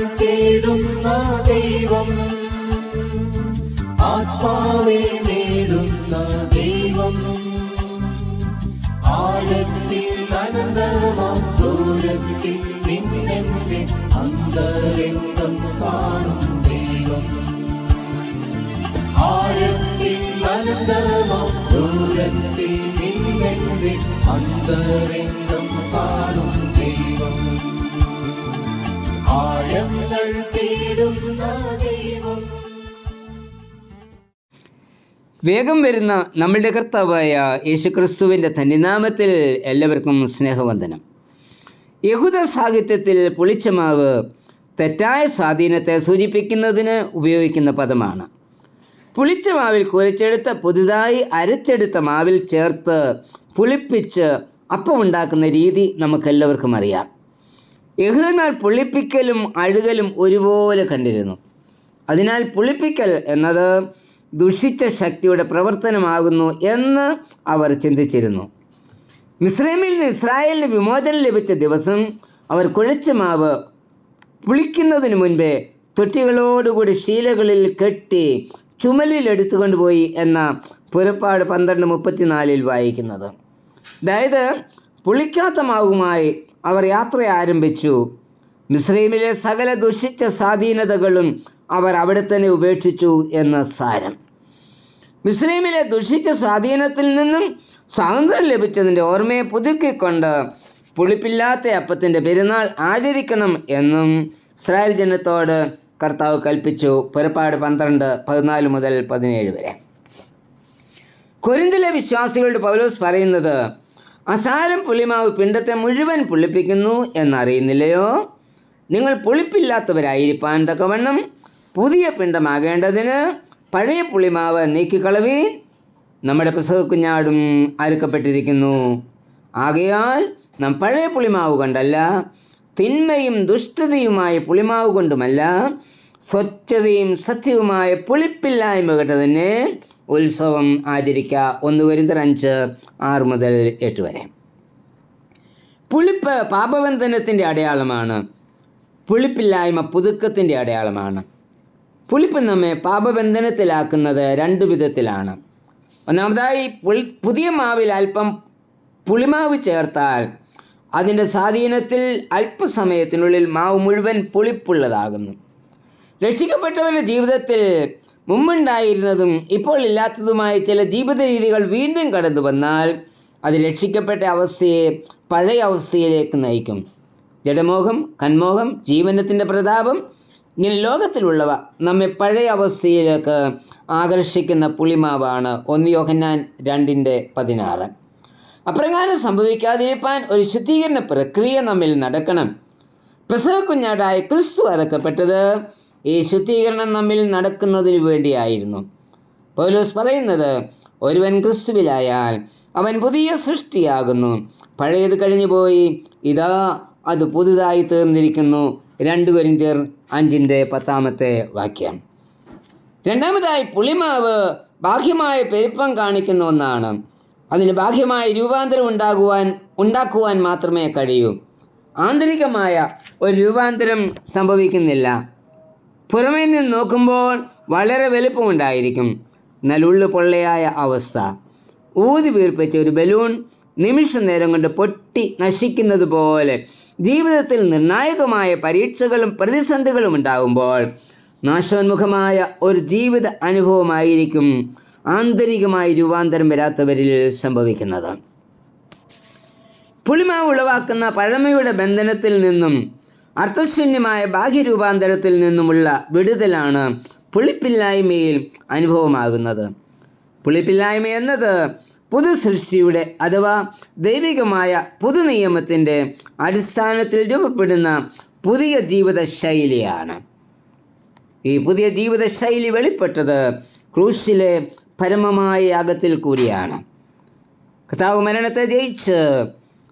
തേടുന്ന ദൈവം. ആത്മാവെ നേടുന്ന ദൈവം. ആഴത്തിൽ അനന്തമാം ദൂരത്തിൽ നിന്നെന്റെ അന്തരംഗം കാണും ദൈവം. ആഴത്തിൽ അനന്തമാം ദൂരത്തിൽ നിന്നെന്റെ അന്തരംഗം വേഗം വരുന്ന നമ്മളുടെ കർത്താവായ യേശുക്രിസ്തുവിന്റെ തന്നിനാമത്തിൽ എല്ലാവർക്കും സ്നേഹവന്ദനം. യഹൂദ സാഹിത്യത്തിൽ പുളിച്ചമാവ് തെറ്റായ സ്വാധീനത്തെ സൂചിപ്പിക്കുന്നതിന് ഉപയോഗിക്കുന്ന പദമാണ്. പുളിച്ച മാവിൽ കുരച്ചെടുത്ത പുതുതായി അരച്ചെടുത്ത മാവിൽ ചേർത്ത് പുളിപ്പിച്ച് അപ്പം ഉണ്ടാക്കുന്ന രീതി നമുക്കെല്ലാവർക്കും അറിയാം. യഹൂദന്മാർ പുളിപ്പിക്കലും അഴുകലും ഒരുപോലെ കണ്ടിരുന്നു. അതിനാൽ പുളിപ്പിക്കൽ എന്നത് ദുഷിച്ച ശക്തിയുടെ പ്രവർത്തനമാകുന്നു എന്ന് അവർ ചിന്തിച്ചിരുന്നു. മിസ്രൈമിൽ നിന്ന് ഇസ്രായേലിന് വിമോചനം ലഭിച്ച ദിവസം അവർ കുഴച്ച മാവ് പുളിക്കുന്നതിന് മുൻപേ തൊട്ടികളോടുകൂടി ശീലകളിൽ കെട്ടി ചുമലിൽ എടുത്തുകൊണ്ടുപോയി എന്ന പുറപ്പാട് പന്ത്രണ്ട് മുപ്പത്തിനാലിൽ വായിക്കുന്നത്. അതായത് പുളിക്കാത്ത മാവുമായി അവർ യാത്ര ആരംഭിച്ചു. മിസ്രൈമിലെ സകല ദുഷിച്ച സ്വാധീനതകളും അവർ അവിടെ തന്നെ ഉപേക്ഷിച്ചു എന്ന സാരം. മുസ്ലീമിലെ ദുഷിച്ച സ്വാധീനത്തിൽ നിന്നും സ്വാതന്ത്ര്യം ലഭിച്ചതിന്റെ ഓർമ്മയെ പുതുക്കിക്കൊണ്ട് പുളിപ്പില്ലാത്ത അപ്പത്തിന്റെ പെരുന്നാൾ ആചരിക്കണം എന്നും ഇസ്രായേൽ ജനത്തോട് കർത്താവ് കൽപ്പിച്ചു. പുറപ്പാട് പന്ത്രണ്ട് പതിനാല് മുതൽ പതിനേഴ് വരെ. കൊരിന്തിലെ വിശ്വാസികളുടെ പൗലോസ് പറയുന്നത് അസാരം പുളിമാവ് പിണ്ടത്തെ മുഴുവൻ പുളിപ്പിക്കുന്നു എന്നറിയുന്നില്ലയോ? നിങ്ങൾ പുളിപ്പില്ലാത്തവരായിരിക്കാൻ തക്കവണ്ണം പുതിയ പിണ്ടമാകേണ്ടതിന് പഴയ പുളിമാവ് നീക്കിക്കളവീൻ. നമ്മുടെ പ്രസവക്കുഞ്ഞാടും അരുക്കപ്പെട്ടിരിക്കുന്നു ആകയാൽ നാം പഴയ പുളിമാവ് കൊണ്ടല്ല തിന്മയും ദുഷ്ടതയുമായ പുളിമാവ് കൊണ്ടുമല്ല സ്വച്ഛതയും സത്യവുമായ പുളിപ്പില്ലായ്മ കേട്ടതിന് ഉത്സവം ആചരിക്കുക ഒന്ന് വരുന്ന അഞ്ച് ആറ് മുതൽ എട്ട് വരെ. പുളിപ്പ് പാപബന്ധനത്തിന്റെ അടയാളമാണ്. പുളിപ്പില്ലായ്മ പുതുക്കത്തിന്റെ അടയാളമാണ്. പുളിപ്പ് നമ്മെ പാപബന്ധനത്തിലാക്കുന്നത് രണ്ട് വിധത്തിലാണ്. ഒന്നാമതായി പുതിയ മാവിൽ അല്പം പുളിമാവ് ചേർത്താൽ അതിന്റെ സ്വാധീനത്തിൽ അല്പസമയത്തിനുള്ളിൽ മാവ് മുഴുവൻ പുളിപ്പുള്ളതാകുന്നു. രക്ഷിക്കപ്പെട്ടവരുടെ ജീവിതത്തിൽ മുമ്പുണ്ടായിരുന്നതും ഇപ്പോൾ ഇല്ലാത്തതുമായ ചില ജീവിത രീതികൾ വീണ്ടും കടന്നു വന്നാൽ അത് രക്ഷിക്കപ്പെട്ട അവസ്ഥയെ പഴയ അവസ്ഥയിലേക്ക് നയിക്കും. ജഡമോഹം കന്മോഹം ജീവനത്തിന്റെ പ്രതാപം ഇങ്ങനെ ലോകത്തിലുള്ളവ നമ്മെ പഴയ അവസ്ഥയിലേക്ക് ആകർഷിക്കുന്ന പുളിമാവാണ് ഒന്ന് യോഹന്നാൻ രണ്ടിന്റെ പതിനാറ്. അപ്രകാരം സംഭവിക്കാതിരിക്കാൻ ഒരു ശുദ്ധീകരണ പ്രക്രിയ നമ്മിൽ നടക്കണം. പ്രസവ കുഞ്ഞാടായ ക്രിസ്തു അറക്കപ്പെട്ടത് ഈ ശുദ്ധീകരണം നമ്മിൽ നടക്കുന്നതിന് വേണ്ടിയായിരുന്നു. പൗലോസ് പറയുന്നത് ഒരുവൻ ക്രിസ്തുവിലായാൽ അവൻ പുതിയ സൃഷ്ടിയാകുന്നു. പഴയത് കഴിഞ്ഞു പോയി ഇതാ അത് പുതുതായി തീർന്നിരിക്കുന്നു. രണ്ട് കൊരിന്ത്യർ അഞ്ചിന്റെ പത്താമത്തെ വാക്യം. രണ്ടാമതായി പുളിമാവ് ബാഹ്യമായ പെരുപ്പം കാണിക്കുന്ന ഒന്നാണ്. അതിന് ബാഹ്യമായ രൂപാന്തരം ഉണ്ടാകുവാൻ ഉണ്ടാക്കുവാൻ മാത്രമേ കഴിയൂ. ആന്തരികമായ ഒരു രൂപാന്തരം സംഭവിക്കുന്നില്ല. പുറമേ നിന്ന് നോക്കുമ്പോൾ വളരെ വലുപ്പമുണ്ടായിരിക്കും. എന്നാൽ ഉള്ളു പൊള്ളയായ അവസ്ഥ. ഊതി വീർപ്പിച്ച ഒരു ബലൂൺ നിമിഷ നേരം കൊണ്ട് പൊട്ടി നശിക്കുന്നത് പോലെ ജീവിതത്തിൽ നിർണായകമായ പരീക്ഷകളും പ്രതിസന്ധികളും ഉണ്ടാകുമ്പോൾ നാശോന്മുഖമായ ഒരു ജീവിത അനുഭവമായിരിക്കും ആന്തരികമായി രൂപാന്തരം വരാത്തവരിൽ സംഭവിക്കുന്നത്. പുളിമാവ് ഉളവാക്കുന്ന പഴമയുടെ ബന്ധനത്തിൽ നിന്നും അർത്ഥശൂന്യമായ ബാഹ്യരൂപാന്തരത്തിൽ നിന്നുമുള്ള വിടുതലാണ് പുളിപ്പില്ലായ്മയിൽ അനുഭവമാകുന്നത്. പുളിപ്പില്ലായ്മ എന്നത് പുതു സൃഷ്ടിയുടെ അഥവാ ദൈവികമായ പുതുനിയമത്തിന്റെ അടിസ്ഥാനത്തിൽ രൂപപ്പെടുന്ന പുതിയ ജീവിത ശൈലിയാണ് ഈ പുതിയ ജീവിത ശൈലി വെളിപ്പെട്ടത് ക്രൂശിലെ പരമമായ യാഗത്തിൽ കൂടിയാണ്. കർത്താവ് മരണത്തെ ജയിച്ച്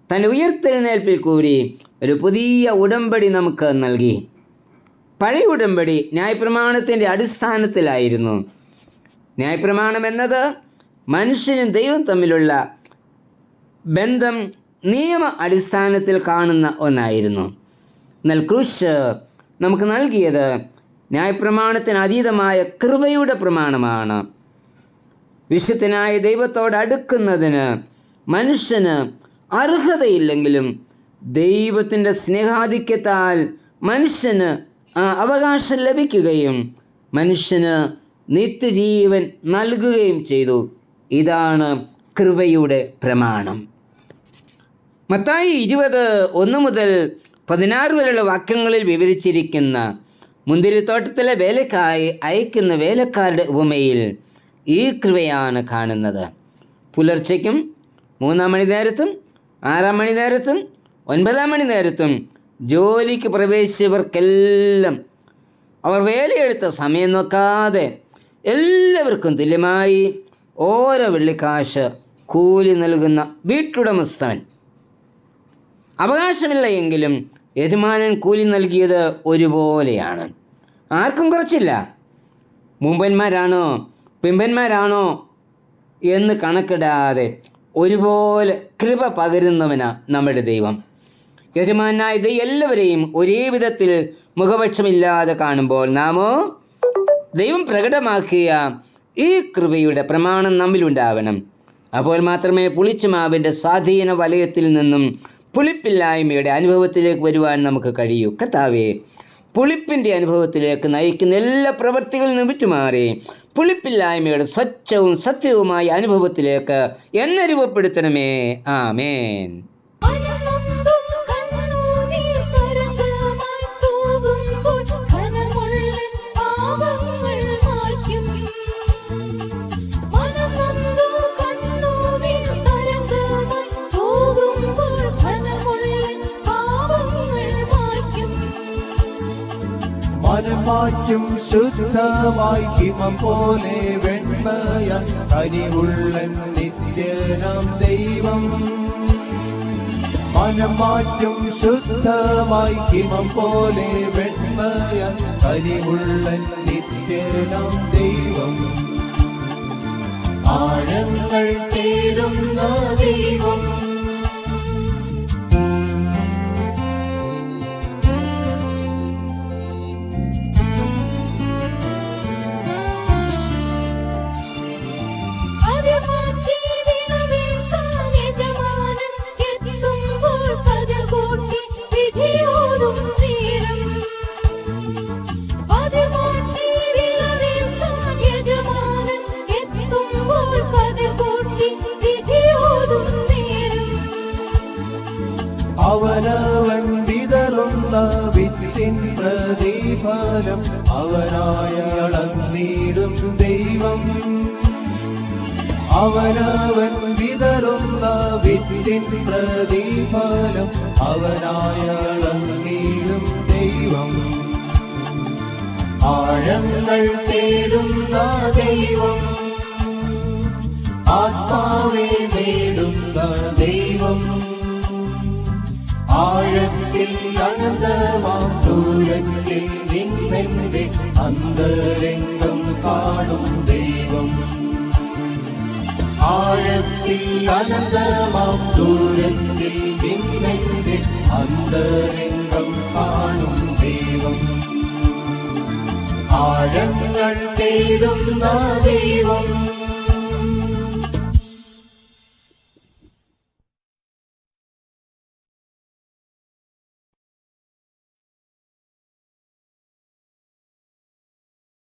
തന്റെ ഉയർത്തെഴുന്നേൽപ്പിൽ കൂടി ഒരു പുതിയ ഉടമ്പടി നമുക്ക് നൽകി. പഴയ ഉടമ്പടി ന്യായപ്രമാണത്തിന്റെ അടിസ്ഥാനത്തിലായിരുന്നു. ന്യായപ്രമാണം എന്നത് മനുഷ്യനും ദൈവം തമ്മിലുള്ള ബന്ധം നിയമ അടിസ്ഥാനത്തിൽ കാണുന്ന ഒന്നായിരുന്നു. എന്നാൽ ക്രൂശ് നമുക്ക് നൽകിയത് ന്യായപ്രമാണത്തിന് അതീതമായ കൃപയുടെ പ്രമാണമാണ്. വിശുദ്ധനായ ദൈവത്തോട് അടുക്കുന്നതിന് മനുഷ്യന് അർഹതയില്ലെങ്കിലും ദൈവത്തിന്റെ സ്നേഹാധിക്യത്താൽ മനുഷ്യന് അവകാശം ലഭിക്കുകയും മനുഷ്യന് നിത്യജീവൻ നൽകുകയും ചെയ്തു. ഇതാണ് കൃപയുടെ പ്രമാണം. മത്തായി ഇരുപത് ഒന്ന് മുതൽ പതിനാറ് വരെയുള്ള വാക്യങ്ങളിൽ വിവരിച്ചിരിക്കുന്ന മുന്തിരിത്തോട്ടത്തിലെ വേലക്കായി അയക്കുന്ന വേലക്കാരുടെ ഉപമയിൽ ഈ കൃപയാണ് കാണുന്നത്. പുലർച്ചയ്ക്കും മൂന്നാം മണി നേരത്തും ആറാം മണി നേരത്തും ഒൻപതാം മണി നേരത്തും ജോലിക്ക് പ്രവേശിച്ചവർക്കെല്ലാം അവർ വേലയെടുത്ത സമയം നോക്കാതെ എല്ലാവർക്കും തുല്യമായി ഓരോ വെള്ളിക്കാശ് കൂലി നൽകുന്ന വീട്ടുടമസ്ഥൻ. അവകാശമില്ല എങ്കിലും യജമാനൻ കൂലി നൽകിയത് ഒരുപോലെയാണ്. ആർക്കും കുറച്ചില്ല. മുമ്പന്മാരാണോ പിമ്പന്മാരാണോ എന്ന് കണക്കിടാതെ ഒരുപോലെ കൃപ പകരുന്നവനാണ് നമ്മുടെ ദൈവം. യജമാനായ എല്ലാവരെയും ഒരേ വിധത്തിൽ മുഖപക്ഷമില്ലാതെ കാണുമ്പോൾ നാമോ ദൈവം പ്രകടമാക്കിയ ഈ കൃപയുടെ പ്രമാണം നമ്മിലുണ്ടാവണം. അപ്പോൾ മാത്രമേ പുളിച്ചുമാവിന്റെ സ്വാധീന വലയത്തിൽ നിന്നും പുളിപ്പില്ലായ്മയുടെ അനുഭവത്തിലേക്ക് വരുവാൻ നമുക്ക് കഴിയൂ. കർത്താവേ പുളിപ്പിന്റെ അനുഭവത്തിലേക്ക് നയിക്കുന്ന എല്ലാ പ്രവൃത്തികളിൽ നിന്ന് വിറ്റുമാറി പുളിപ്പില്ലായ്മയുടെ സ്വച്ഛവും സത്യവുമായ അനുഭവത്തിലേക്ക് എന്നെ രൂപപ്പെടുത്തണമേ. ആമേൻ. മനമാറ്റും ശുദ്ധമായി ഹിമം പോലെ വെണ്മയ കനിവുള്ള നിത്യനാം ദൈവം. മനമാറ്റും ശുദ്ധമായി ഹിമം പോലെ വെണ്മയ കനിവുള്ള നിത്യനാം ദൈവം. ആഴങ്ങൾ തേടുന്ന ദൈവം പ്രതിഫലം അവനായളന്നീടും ദൈവം. അവനവൻ വിതറുന്ന വിത്തിൻ പ്രതിഫലം അവനായളന്നീടും ദൈവം. ആഴങ്ങൾ തേടുന്ന ദൈവം. ആത്മാവേ നേടുന്ന ദൈവം. ആഴത്തിൽ അനന്തമാം ദൂരത്തിൽ നിന്നെന്റെ അന്തരംഗം കാണും ദൈവം. ആഴത്തിൽ അനന്തമാം ദൂരത്തിൽ നിന്നെന്റെ അന്തരംഗം കാണും ദൈവം. ദൈവം